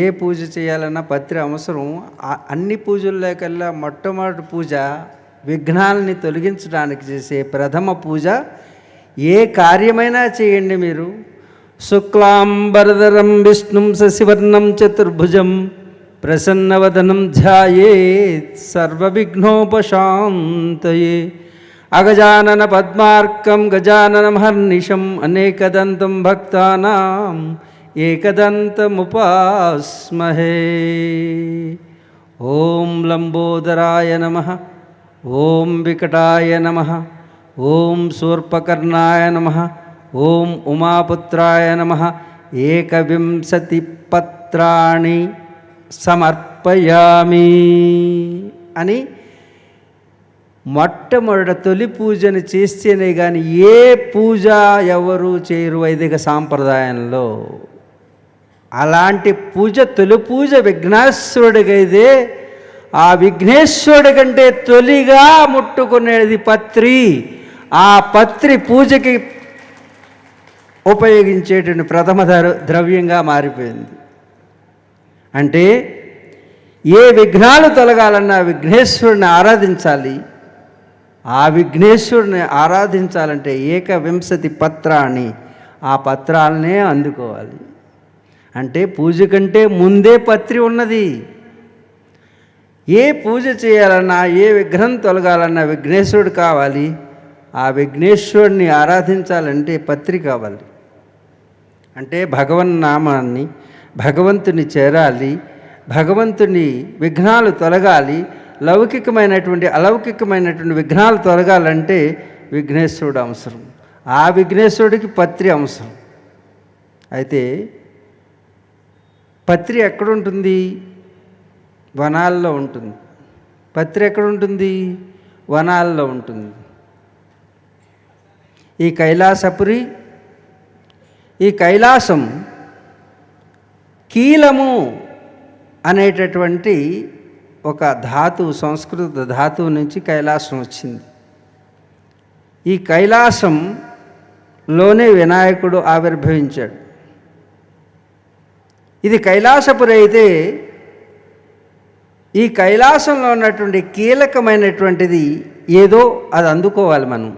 ఏ పూజ చేయాలన్నా పత్రి అవసరం అన్ని పూజల్లో కల్లా మొట్టమొదటి పూజ విఘ్నాలని తొలగించడానికి చేసే ప్రథమ పూజ ఏ కార్యమైనా చేయండి మీరు. శుక్లాంబరధరం విష్ణుం శశివర్ణం చతుర్భుజం ప్రసన్నవదనం ధ్యాయేత్ సర్వవిఘ్నోపశాంతయే. అగజానన పద్మార్కం గజాననమహర్నిశం అనేకదంతం భక్తానాం. ఏకదంతముపాస్మహే. ఓం లంబోదరాయ నమ ఓం వికటాయ నమ ఓం శూర్పకర్ణాయ నమ ఓం ఉమాపుత్రాయ నమ. ఏకవింశతి పత్రాణి సమర్పయామి అని మొట్టమొదట తొలి పూజను చేస్తేనే కానీ ఏ పూజ ఎవరు చేయరు వైదిక సాంప్రదాయంలో. అలాంటి పూజ తొలి పూజ విఘ్నేశ్వరుడికైతే ఆ విఘ్నేశ్వరుడి కంటే తొలిగా ముట్టుకునేది పత్రి. ఆ పత్రి పూజకి ఉపయోగించేటువంటి ప్రథమ ద్రవ్యంగా మారిపోయింది. అంటే ఏ విఘ్నాలు తొలగాలన్నా విఘ్నేశ్వరుని ఆరాధించాలి. ఆ విఘ్నేశ్వరుని ఆరాధించాలంటే ఏకవింశతి పత్రాన్ని ఆ పత్రాలనే అందుకోవాలి. అంటే పూజ కంటే ముందే పత్రి ఉన్నది. ఏ పూజ చేయాలన్నా ఏ విగ్రహం తొలగాలన్నా విఘ్నేశ్వరుడు కావాలి. ఆ విఘ్నేశ్వరుడిని ఆరాధించాలంటే పత్రి కావాలి. అంటే భగవన్ నామాన్ని భగవంతుని చేరాలి భగవంతుని విఘ్నాలు తొలగాలి లౌకికమైనటువంటి అలౌకికమైనటువంటి విఘ్నాలు తొలగాలంటే విఘ్నేశ్వరుడు అవసరం. ఆ విఘ్నేశ్వరుడికి పత్రి అవసరం. అయితే పత్రి ఎక్కడుంటుంది? వనాల్లో ఉంటుంది. పత్రి ఎక్కడుంటుంది? వనాల్లో ఉంటుంది. ఈ కైలాసపురి ఈ కైలాసం కీలము అనేటటువంటి ఒక ధాతువు సంస్కృత ధాతువు నుంచి కైలాసం వచ్చింది. ఈ కైలాసంలోనే వినాయకుడు ఆవిర్భవించాడు. ఇది కైలాసపురి అయితే ఈ కైలాసంలో ఉన్నటువంటి కీలకమైనటువంటిది ఏదో అది అందుకోవాలి మనం.